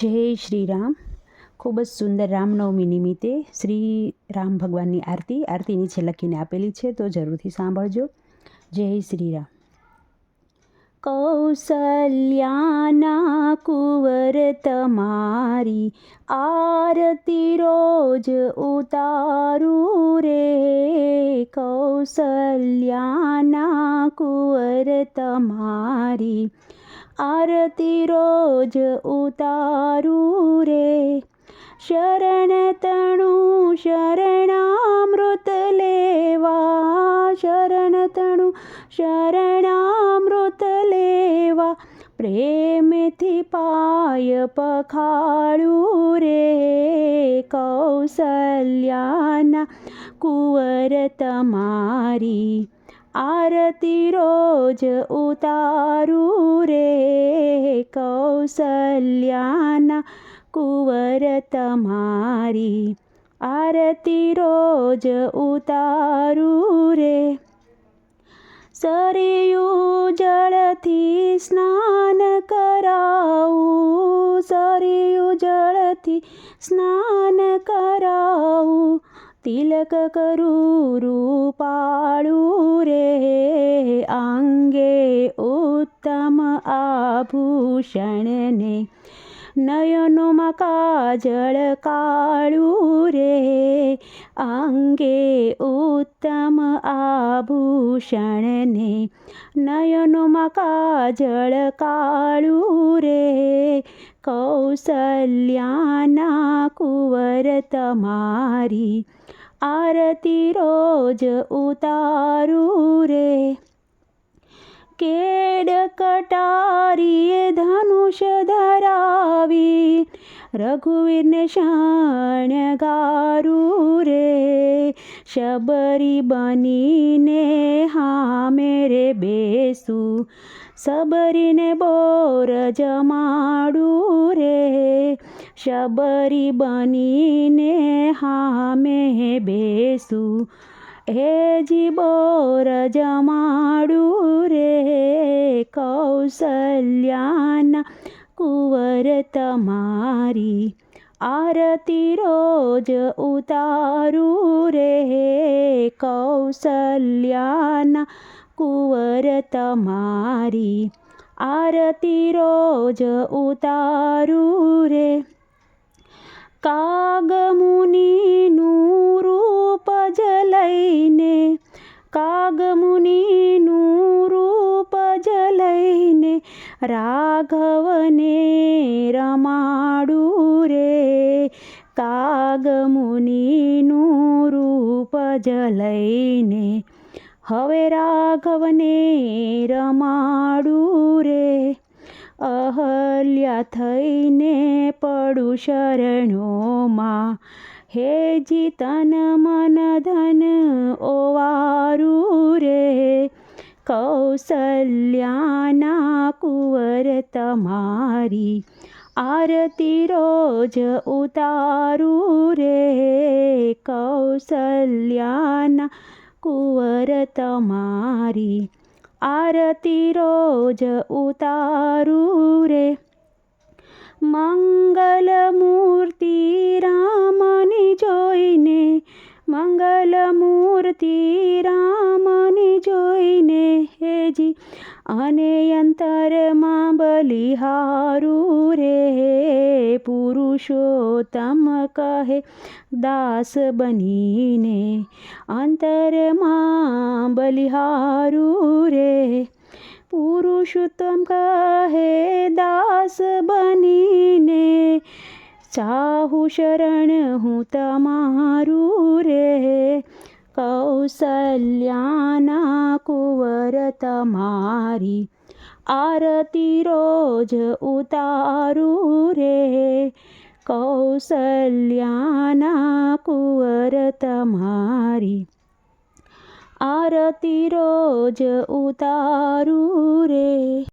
જય શ્રી રામ ખૂબ જ સુંદર રામનવમી નિમિત્તે શ્રી રામ ભગવાનની આરતી આરતી નીચે લખીને આપેલી છે, તો જરૂરથી સાંભળજો. જય શ્રી રામ કૌસલ્યાના કુંવર તમારી આરતી રોજ ઉતારું રે. કૌસલ્યાના કુંવર તમારી આરતી રોજ ઉતારું રે. શરણ તણું શરણામૃત લેવા. શરણ તણું શરણામૃત લેવા. પ્રેમથી પાય પખાડું રે. કૌશલ્યાના કુંવર તમારી આરતી રોજ ઉતારું રે કૌશલ્યાના કુંવર તમારી. આરતી રોજ ઉતારું રે સરયું જળથી સ્નાન કરાવું, સરયું જળથી સ્નાન કરાવું. તિલક કરું રૂપાળું રે આંગે ઉત્તમ આભૂષણને. નયનોમાં કાજળ કાળું રે આંગે ઉત્તમ આભૂષણને. નયનોમાં કાજળ કાળું રે કૌશલ્યાના કુંવર તમારી આરતી રોજ ઉતારું રે કેડ કટારીએ ધનુષ ધરાવી, રઘુવીરને શણગારું રે શબરી બનીને હા મેરે બેસું સબરીને બોર જમાડું. રે શબરી બનીને હા મેં બેસું હેજી બોર જમાડું રે કૌશલ્યાના કુંવર તમારી આરતી રોજ ઉતારું રે કૌશલ્યાના કુંવર તમારી આરતી રોજ ઉતારું રે કાગમુનિનું રૂપ જ લઈને કાગમુનિનું રૂપ જ લઈને રાઘવને રમાડું રે કાગમુનિનું રૂપ જ હવે રાઘવને રમાડું અહલ્યા થઈને પડું શરણોમાં. હે જીતન મન ધન ઓવારું રે. કૌસલ્યાના કુંવર તમારી, આરતી રોજ ઉતારું રે. કૌસલ્યાના કુંવર તમારી આરતી રોજ ઉતારું રે મંગલ મૂર્તિ રામની જોઈને મંગલ મૂર્તિ રામની જોઈને હેજી અને અંતરમાં બલિહારું રે પુરુષોત્તમ કહે, દાસ બનીને અંતરમાં બલિહારું રે પુરુષોત્તમ કહે દાસ બનીને ચાહુ શરણ હું તમારું રે કૌસલ્યાના કુંવર તમારી આરતી રોજ ઉતારું રે કૌસલ્યાના કુંવર તમારી આરતી રોજ ઉતારું રે.